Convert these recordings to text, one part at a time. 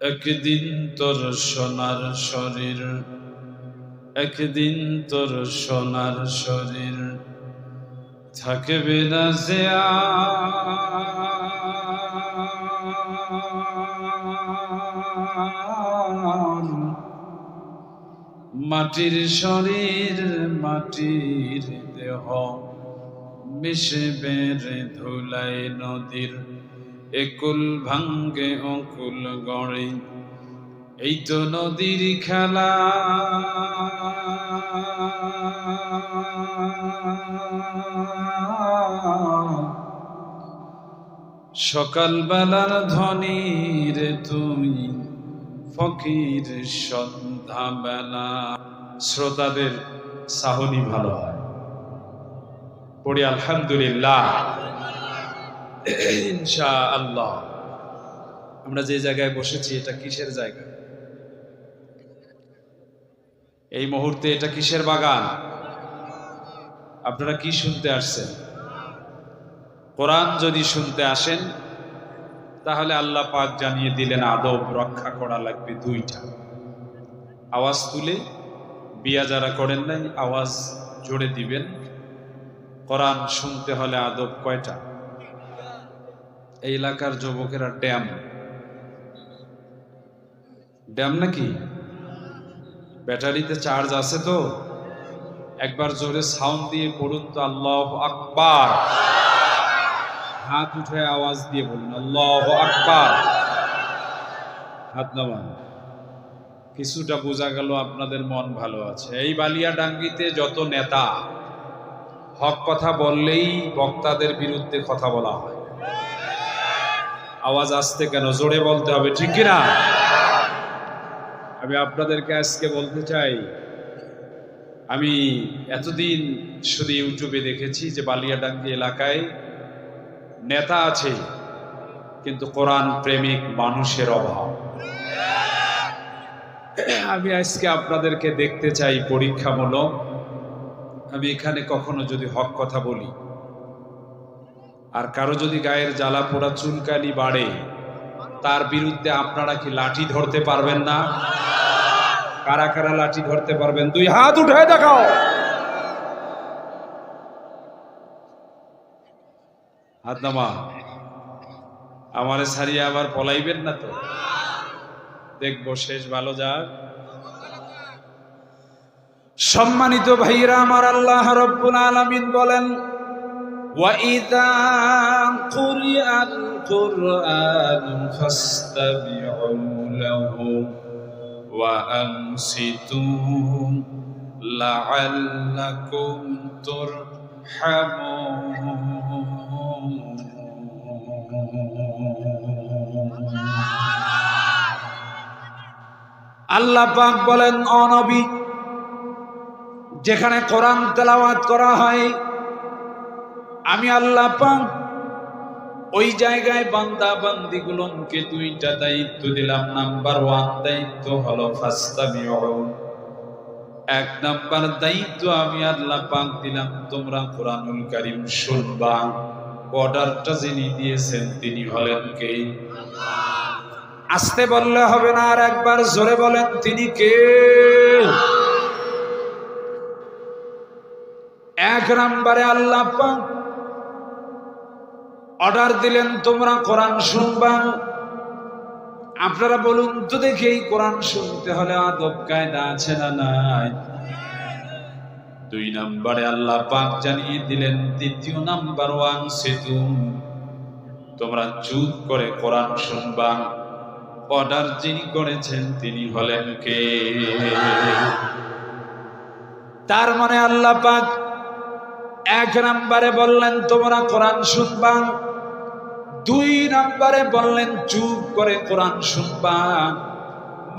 একদিন তোর সোনার শরীর, একদিন তোর সোনার শরীর, থাকবে না যে। মাটির শরীর, মাটির দেহ, মিশবে ধুলাই নদীর একুল ভাঙ্গে অকুল গড়ে। এই তো নদীর খেলা। সকালবেলার ধনী রে তুই ফকির সন্ধ্যাবেলা। শ্রোতাদের সাহনি ভালো হয়। পড়ি আলহামদুলিল্লাহ। ইনশা আল্লাহ আমরা যে জায়গায় বসেছি, এটা কিসের জায়গা? এই মুহূর্তে এটা কিসের বাগান? আপনারা কি শুনতে আসছেন? কোরআন যদি শুনতে আসেন, তাহলে আল্লাহ পাক জানিয়ে দিলেন, আদব রক্ষা করা লাগবে দুইটা। আওয়াজ তুলে বিয়া যারা করেন নাই, আওয়াজ জোরে দিবেন। কোরআন শুনতে হলে আদব কয়টা? এই এলাকার যুবকেরা ড্যাম। ড্যাম নাকি? ব্যাটারিতে চার্জ আছে তো? একবার জোরে সাউন্ড দিয়ে পড়ুন তো, আল্লাহ আকবার। হাত উঠে আওয়াজ দিয়ে বলুন, আল্লাহ আকবার। হাত নামান। কিছুটা বোঝা গেল আপনাদের মন ভালো আছে। এই বালিয়া ডাঙ্গিতে যত নেতা, হক কথা বললেই বক্তাদের বিরুদ্ধে কথা বলা হয়। আওয়াজ আসতে কেন? জোরে বলতে হবে, ঠিক কিনা? আমি আপনাদেরকে আজকে বলতে চাই, আমি এতদিন শুধু ইউটিউবে দেখেছি যে বালিয়াডাঙ্গি এলাকায় নেতা আছে, কিন্তু কোরআন প্রেমিক মানুষের অভাব। আমি আজকে আপনাদেরকে দেখতে চাই পরীক্ষামূলক। আমি এখানে কখনো যদি হক কথা বলি আর কারও যদি গায়ের জ্বালা পোড়া চুলকালি বাড়ে, তার বিরুদ্ধে আপনারা কি লাঠি ধরতে পারবেন না? কারা কারা লাঠি ধরতে পারবেন? দুই হাত উঠে দেখাও। হাত নামা। আমারে সারিয়ে আবার পলাইবেন না তো? দেখব, শেষ ভালো যাক। সম্মানিত ভাইরা আমার আল্লাহ রব্বুল আলামিন বলেন وَإِذَا قُرِئَ الْقُرْآنُ فَاسْتَمِعُوا لَهُ وَأَنصِتُوا لَعَلَّكُمْ تُرْحَمُونَ আল্লাহ পাক বলেন অনবী যেখানে কোরআন তেলাওয়াত করা হয় আমি আল্লাহ পাক ওই জায়গায় বান্দা বান্দি গুলোকে দুইটা দায়িত্ব দিলাম। নাম্বার ওয়ান দায়িত্ব হলো ফাস্তামিউন এক নাম্বার দায়িত্ব আমি আল্লাহ পাক দিলাম, তোমরা কোরআনুল কারীম শুনবা। অর্ডারটা যিনি দিয়েছেন, তিনি হলেন কে? আসতে বললে হবে না, আর একবার জোরে বলেন, তিনি কে? এক নাম্বারে আল্লাহ পাক অর্ডার দিলেন, তোমরা কোরআন শুনবা। আপনারা বলুন তো দেখি এই কোরআন শুনতে হলে আদব কায়দা আছে না নাই? দুই নম্বরে আল্লাহ পাক জানিয়ে দিলেন, দ্বিতীয় নাম্বার ওয়ান সেতু তোমরা চুপ করে কোরআন শুনবা। অর্ডার যিনি করেছেন, তিনি হলেন কে? তার মানে আল্লাহ পাক এক নাম্বারে বললেন, তোমরা কোরআন শুনবা। দুই নম্বরে বললেন, চুপ করে কোরআন শুনবা।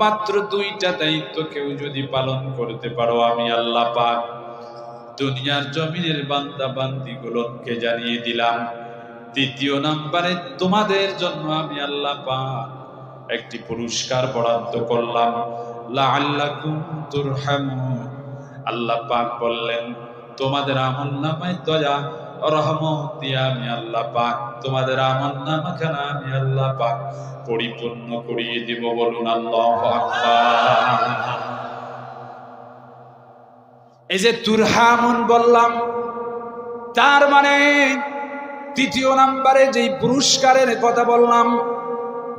মাত্র দুইটা দায়িত্ব কেউ যদি পালন করতে পারো, আমি আল্লাহ পাক দুনিয়ার জমিনের বান্দা বান্দি গুলোকে জানিয়ে দিলাম। তৃতীয় নম্বরে, তোমাদের জন্য আমি আল্লাহ পাক একটি পুরস্কার বরাদ্দ করলাম। আল্লাহ পাক বললেন, তোমাদের আমল নামায় দয়া রহমত, আমি আল্লাহ পাক তোমাদের আমল নামাখানা, আমি আল্লাহ পাক পরিপূর্ণ করিয়ে দিব, বলুন আল্লাহ এই যে তুরহামুন বললাম, তার মানে তৃতীয় নাম্বারে যেই পুরস্কারের কথা বললাম,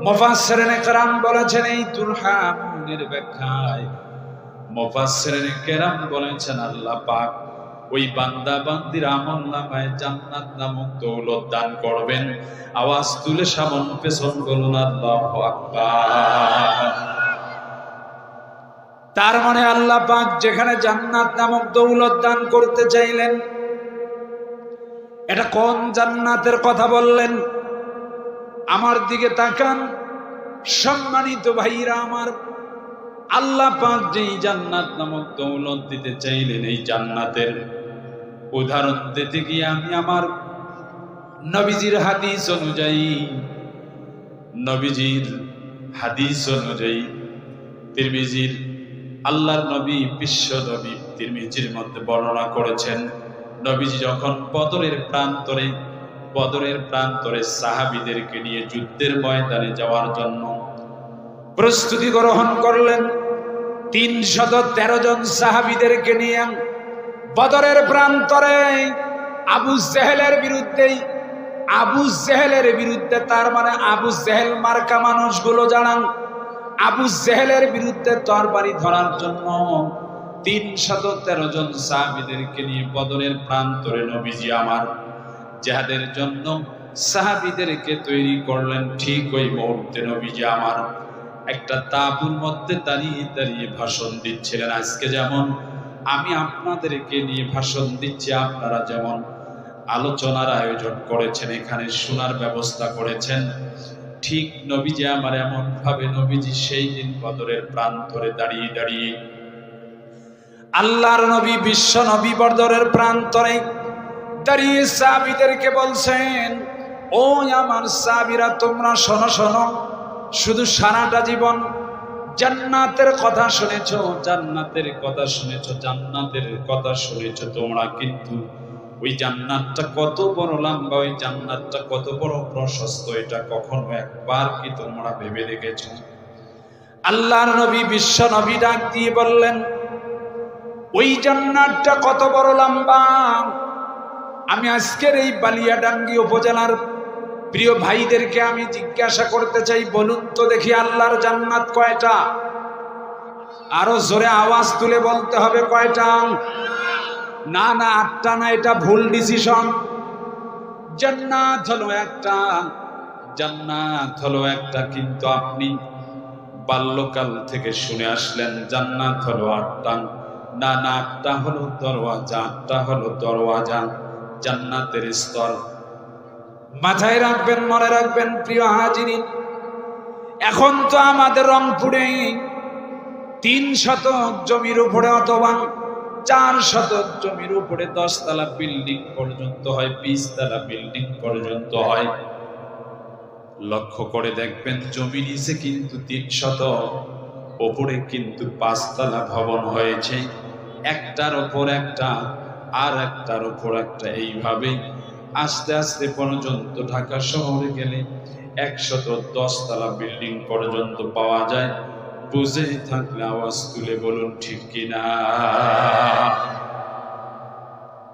মোফাসসিরিনে কেরাম বলেছেন এই তুরহামুনের ব্যাখ্যায়। কেরাম বলেছেন আল্লাহ পাক ওই বান্দা বান্দির আমল নামায় জান্নাত নামক দৌলত দান করবেন। আওয়াজ তুলে সামন পেছন আকবার। তার মানে আল্লাহ পাক যেখানে জান্নাত নামক দৌলত দান করতে চাইলেন, এটা কোন জান্নাতের কথা বললেন? আমার দিকে তাকান, সম্মানিত ভাইরা আমার, আল্লাহ পাক যেই জান্নাত নামক দৌলত দিতে চাইলেন এই জান্নাতের। উদাহরণ দিতে গিয়ে আমি আমার নবীজির হাদিস অনুযায়ী, নবীজির হাদিস অনুযায়ী তিরমিজির আল্লাহর নবী, বিশ্ব নবী তিরমিজির মধ্যে বর্ণনা করেছেন, নবীজি যখন বদরের প্রান্তরে বদরের প্রান্তরে সাহাবিদেরকে নিয়ে যুদ্ধের ময়দানে যাওয়ার জন্য প্রস্তুতি গ্রহণ করলেন তিনশত তেরো জন সাহাবিদেরকে নিয়ে বদরের প্রান্তরে আবু জেহেলের বিরুদ্ধেই, আবু জেহেলের বিরুদ্ধে তার মানে আবু জেহেল মার্কা মানুষগুলো জানান, আবু জেহেলের বিরুদ্ধে তরবারি ধরার জন্য তিন শত তেরো জন সাহাবিদেরকে নিয়ে বদরের প্রান্তরে নবীজি আমার যাদের জন্য সাহাবিদেরকে তৈরি করলেন ঠিক ওই মুহূর্তে নবীজি আমার একটা তাবুর মধ্যে দাঁড়িয়ে দাঁড়িয়ে ভাষণ দিচ্ছিলেন। আজকে যেমন আমি আপনাদেরকে নিয়ে ভাষণ দিচ্ছি। আপনারা যেমন আলোচনার আয়োজন করেছেন, এখানে শোনার ব্যবস্থা করেছেন, ঠিক নবীজি আমার এমন ভাবে নবীজি সেই দিন বদরের প্রান্তরে দাঁড়িয়ে দাঁড়িয়ে। আল্লাহর নবী বিশ্ব নবী বদরের প্রান্তরে দাঁড়িয়ে সাবিদেরকে বলছেন ও আমার সাবিরা তোমরা শোনো শোনো, শুধু সারাটা জীবন জান্নাতের কথা শুনেছ, জান্নাতের কথা শুনেছ, জান্নাতের কথা শুনেছ, তোমরা কিন্তু ওই জান্নাতটা কত বড় লম্বা, ওই জান্নাতটা কত বড় প্রশস্ত, এটা কখনো একবার কি তোমরা ভেবে দেখেছ? আল্লাহর নবী, বিশ্ব নবী ডাক দিয়ে বললেন, ওই জান্নাতটা কত বড় লম্বা। আমি আজকের এই বালিয়াডাঙ্গি উপজেলার প্রিয় ভাইদেরকে আমি জিজ্ঞাসা করতে চাই, বলুন তো দেখি আল্লাহর জান্নাত কয়টা? আরও জোরে আওয়াজ তুলে বলতে হবে কয়টা? না না, আটটা না, এটা ভুল ডিসিশন জান্নাত হলো একটা, জান্নাত হলো একটা, কিন্তু আপনি বাল্যকাল থেকে শুনে আসলেন জান্নাত হলো আটটা। না না, আটটা হলো দরওয়াজা, আটটা হলো দরওয়াজা, জান্নাতের স্তর। মাথায় রাখবেন, মনে রাখবেন, প্রিয় হাজিরিন, এখন তো আমাদের রংপুরে তিন শতক জমির উপরে অথবা চার শতক জমির উপরে দশতলা বিল্ডিং পর্যন্ত হয়, বিশতলা বিল্ডিং পর্যন্ত হয়। লক্ষ্য করে দেখবেন, জমি নিচে কিন্তু তিন শত ওপরে কিন্তু পাঁচতলা ভবন হয়েছে। একটার ওপর একটা, আর একটার ওপর একটা এইভাবে আস্তে আস্তে পর্যন্ত ঢাকা শহরে গেলে একশত দশতলা বিল্ডিং পর্যন্ত পাওয়া যায়। বুঝে থাকলে আওয়াজ তুলে বলুন, ঠিক কিনা?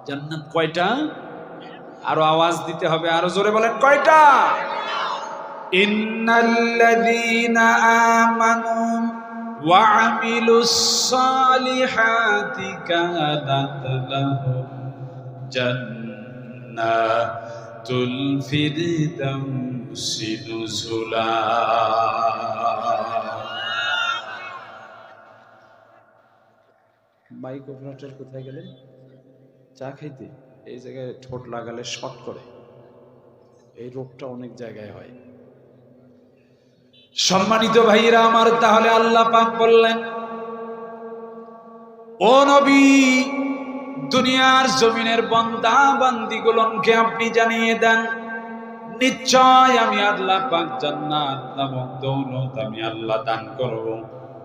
জান্নাত কয়টা? আরও আওয়াজ দিতে হবে, আরও জোরে বলেন, কয়টা? ইন্নাল্লাযীনা আমানু الفردوس نزلا মাইক অপারেটর কোথায় গেলেন চা খাইতে এই জায়গায় ঠোঁট লাগালে শট করে এই রোগটা অনেক জায়গায় হয় সম্মানিত ভাইরা আমার তাহলে আল্লাহ পাক বললেন ও নবী দুনিয়ার জমিনের বন্দা বান্দি গুলনকে আপনি জানিয়ে দেন। নিশ্চয় আমি আল্লাহ পাক জান্নাত নামক দৌলত আমি আল্লাহ দান করব।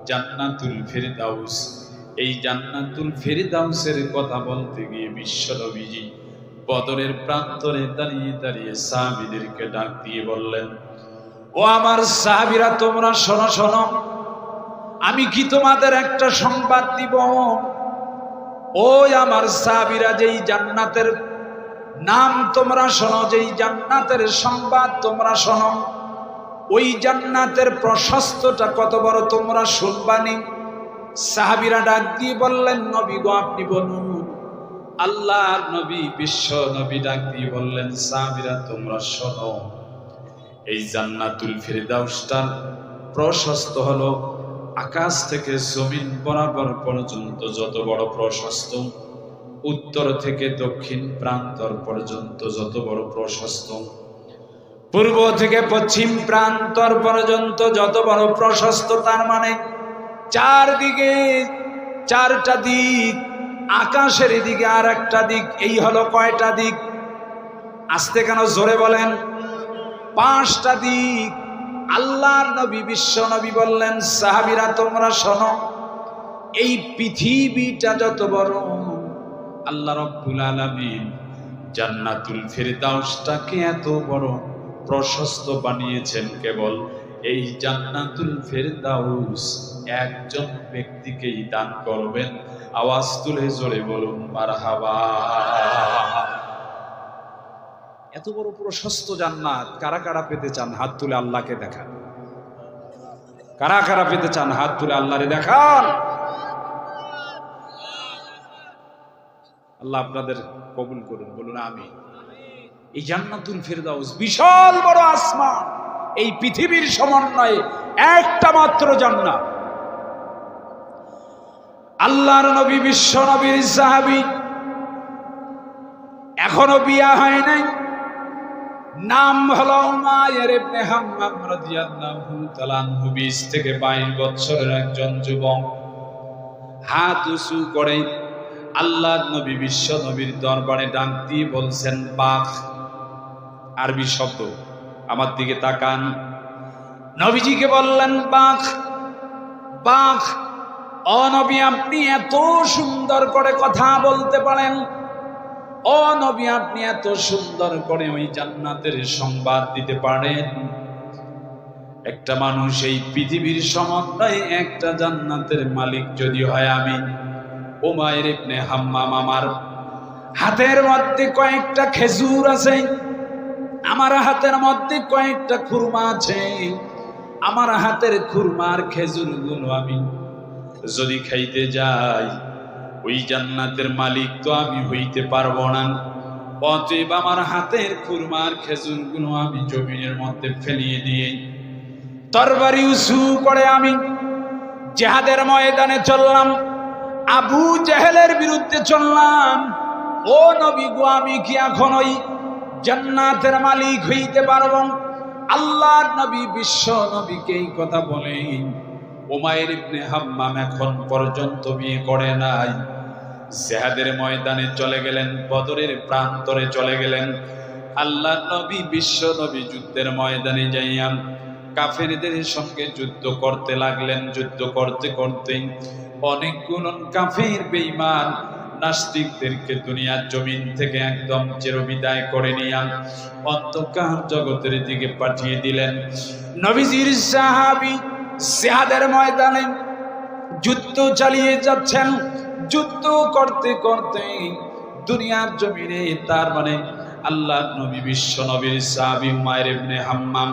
জান্নাতুল ফেরদাউস। এই জান্নাতুল ফেরদাউসের কথা বলতে গিয়ে বিশ্ব নবীজি বদরের প্রান্তরে দাঁড়িয়ে দাঁড়িয়ে সাহাবিদেরকে ডাক দিয়ে বললেন, ও আমার সাহাবিরা, তোমরা শোনো শোনো। আমি কি তোমাদের একটা সংবাদ দিব? ওই আমার সাবিরা যেই জান্নাতের নাম তোমরা শোনো, যেই জান্নাতের সংবাদ তোমরা শোনো, ওই জান্নাতের প্রশস্তটা কত বড় তোমরা শুনবানি। সাহাবিরা ডাক দিয়ে বললেন, নবী গো, আপনি বলুন। আল্লাহ নবী, বিশ্ব নবী ডাক দিয়ে বললেন, সাহাবিরা, তোমরা শোনো, এই জান্নাতুল ফেরদাউসটার প্রশস্ত হলো আকাশ থেকে জমিন বরাবর পর্যন্ত যত বড় প্রশস্ত, উত্তর থেকে দক্ষিণ প্রান্তর পর্যন্ত যত বড় প্রশস্ত, পূর্ব থেকে পশ্চিম প্রান্তর পর্যন্ত যত বড় প্রশস্ত, তার মানে চারদিকে চারটা দিক, আকাশের দিকে আর একটা দিক, এই হলো কয়টা দিক? আসতে কেন জোরে বলেন? পাঁচটা দিক। আল্লাহর নবী, বিশ্ব নবী বললেন, সাহাবিরা, তোমরা শোনো, এই পৃথিবীটা যত বড়, আল্লাহ রব্বুল আলামিন জান্নাতুল ফেরদাউসটাকে এত বড় প্রশস্ত বানিয়েছেন কেবল এই জান্নাতুল ফেরদাউস একজন ব্যক্তিকেই দান করবেন। আওয়াজ তুলে জোরে বলুন, মারহাবা। এত বড় প্রশস্ত জান্নাত কারা কারা পেতে চান? হাত তুলে আল্লাহকে দেখান। কারা কারা পেতে চান? হাত তুলে আল্লাহরে দেখান। আল্লাহ আপনাদের কবুল করুন, বলুন আমি এই জান্নাতুল ফেরদাউস বিশাল বড় আসমান। এই পৃথিবীর সমন্বয়ে একটা মাত্র জান্নাত। আল্লাহর নবী, বিশ্ব নবীর সাহাবী। এখনও বিয়া হয় নাই। নাম হলো উমায়ের ইবনে হাম্মাম রাদিয়াল্লাহু তাআলা 20 থেকে 22 বছরের একজন যুবক। হাত উঁচু করে আল্লাহর নবী, বিশ্ব নবীর দরবারে ডাক দিয়ে বলছেন, বাঘ, আরবি শব্দ, আমার দিকে তাকান। নবীজিকে বললেন, বাঘ বাঘ, অনবী, আপনি এত সুন্দর করে কথা বলতে পারেন। ও নবী, আপনি এত সুন্দর করে ওই জান্নাতের সংবাদ দিতে পারেন। একটা মানুষ এই পৃথিবীর সমন্বয়ে একটা জান্নাতের মালিক যদি হয় আমি ওমায়ের ইবনে হাম্মাম আমার হাতের মধ্যে কয়েকটা খেজুর আছে, আমার হাতের মধ্যে কয়েকটা খুরমা আছে, আমার হাতের খুরমার খেজুরগুলো আমি যদি খাইতে যাই ওই জান্নাতের মালিক তো আমি হইতে পারব না। অতএব আমার হাতের খুরমার খেজুর খেজুরগুলো আমি জমিনের মধ্যে ফেলিয়ে দিয়ে তরবারি উসু করে আমি জেহাদের ময়দানে চললাম। আবু জেহেলের বিরুদ্ধে চললাম। ও নবী গো, আমি কি এখন ওই জান্নাতের মালিক হইতে পারব? আল্লাহর নবী বিশ্ব নবীকে এই কথা বলেন। ওমায়ের ইবনে হাম্মাম এখন পর্যন্ত বিয়ে করে নাই। জেহাদের ময়দানে চলে গেলেন, বদরের প্রান্তরে চলে গেলেন। আল্লাহ নবী, বিশ্ব নবী যুদ্ধের ময়দানে যাইয়াম কাফেরদের সঙ্গে যুদ্ধ করতে লাগলেন, যুদ্ধ করতে করতে অনেকগুলো কাফের, বেঈমান নাস্তিকদেরকে দুনিয়ার জমিন থেকে একদম চিরবিদায় করে নিয়ে অন্ধকার জগতের দিকে পাঠিয়ে দিলেন। নবীজির সাহাবী সেহাদের ময়দানে যুদ্ধ চালিয়ে যাচ্ছেন। যুদ্ধ করতে করতে দুনিয়ার জমিনে তার মানে আল্লাহ নবী বিশ্ব নবীর সাহাবী উমায়ের ইবনে হাম্মাম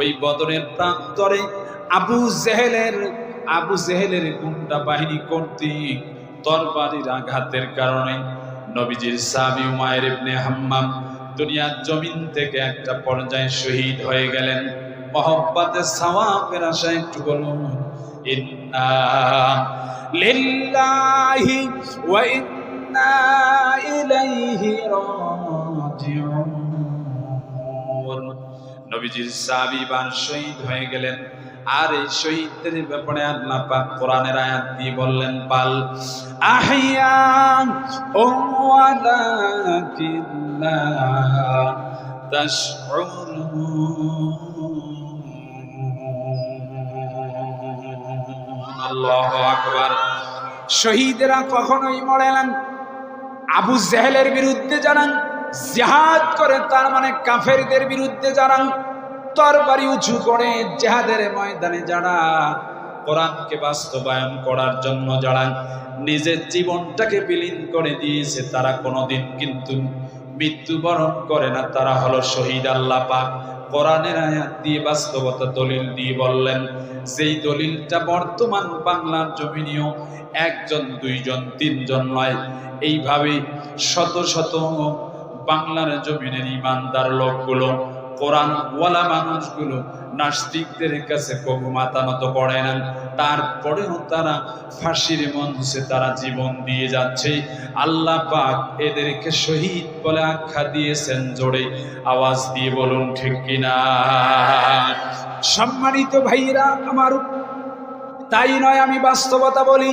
ওই বদরের প্রান্তরে আবু জেহেলের আবু জেহেলের গুন্ডা বাহিনী কর্তৃক তরবারির আঘাতের কারণে নবীজির সাহাবী উমায়ের ইবনে হাম্মাম দুনিয়ার জমিন থেকে একটা পর্যায়ে শহীদ হয়ে গেলেন। মহব্বতে সওয়াবের আশা একটু বলুন। ইন্না ইলাইহি শহীদ হয়ে গেলেন। আর এই শহীদদের ব্যাপারে আল্লাহ পাক কোরআনের আয়াত দিয়ে বললেন পাল আহিয়া ও শহীদরা কখনোই মরে না। আবু জেহেলের বিরুদ্ধে জানান, জেহাদ করে তার মানে কাফেরদের বিরুদ্ধে যারা তরবারি উঁচু করে জেহাদের ময়দানে যারা কোরআনকে বাস্তবায়ন করার জন্য যারা নিজের জীবনটাকে বিলীন করে দিয়েছে তারা কোনোদিন, কিন্তু মৃত্যুবরণ করে না, তারা হলো শহীদ আল্লাহ পাক। কোরআনের আয়াত দিয়ে বাস্তবতা দলিল দিয়ে বললেন যেই দলিলটা বর্তমান বাংলার জমিনেও একজন, দুইজন, তিনজন নয়, এইভাবে শত শত বাংলার জমিনের ইমানদার লোকগুলো কোরআন ওয়ালা মানুষগুলো নাস্তিকদের কাছে কবু মাথা নত করে না। তারপরেও তারা ফাঁসির মঞ্চে তারা জীবন দিয়ে যাচ্ছে। আল্লাহ পাক এদেরকে শহীদ বলে আখ্যা দিয়েছেন জোরে আওয়াজ দিয়ে বলুন ঠিক কিনা? সম্মানিত ভাইরা আমার তাই নয় আমি বাস্তবতা বলি